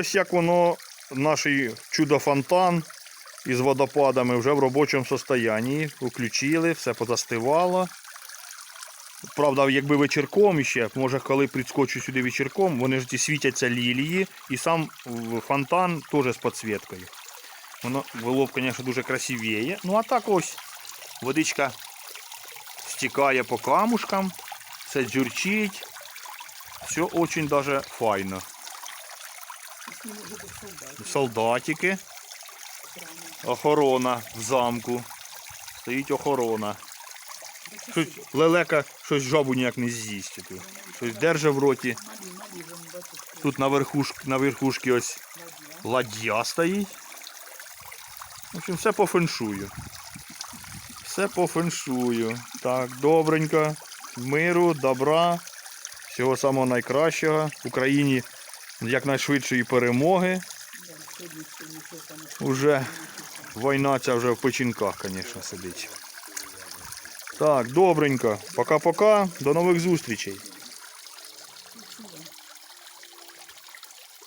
ось як воно, наш чудо-фонтан із водопадами вже в робочому состоянні. Включили, все позастивало. Правда, якби вечірком ще, може, коли підскочу сюди вечірком, вони ж ті світяться лілії, і сам фонтан теж з підсвіткою. Воно було б, звісно, дуже красивіє. Ну а так ось водичка стікає по камушкам, все дзюрчить. Все очень даже файно. Солдатики. Охорона в замку. Стоїть охорона. Щось лелека щось жабу ніяк не з'їсть. Щось держа в роті. Тут на верхушці, на верхушці ось ладья стоїть. В общем, все по феншую. Все по феншую. Так, добренько. Миру, добра. Всього самого найкращого. Україні якнайшвидшої перемоги. Уже війна ця вже в печінках, звісно, сидить. Так, добренько. Пока-пока. До нових зустрічей.